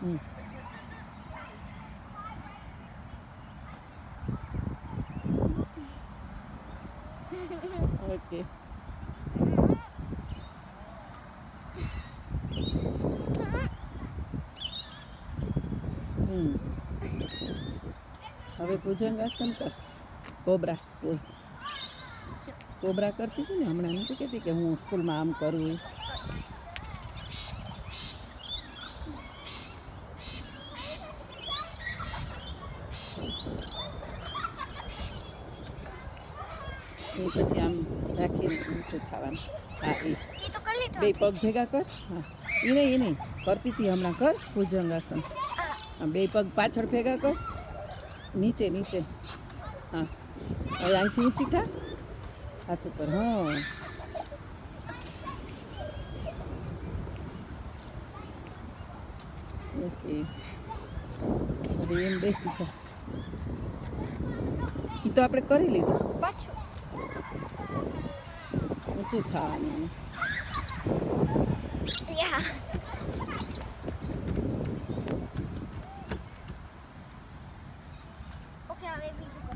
હમ. Okay હમ હવે ભુજંગાસન કર cobra pose cobra કરતી હતી ને હમણાં નથી કહેતી કે હું સ્કૂલમાં આમ કરું એ પછી આમ રાખીને ઊંચું થવાનું. હા એ બે પગ ભેગા કર. હા. એ નહીં એ નહીં. કરતી હતી હમણાં કર ભુજંગાસન. હા બે પગ પાછળ ભેગા કર. નીચે નીચે. હા. હવે અહીંથી ઊંચી થા. હાથ ઉપર હા. ઓકે. હવે એમ બેસી જા. એ તો આપણે કરી લીધું. પાછું. โอเคเ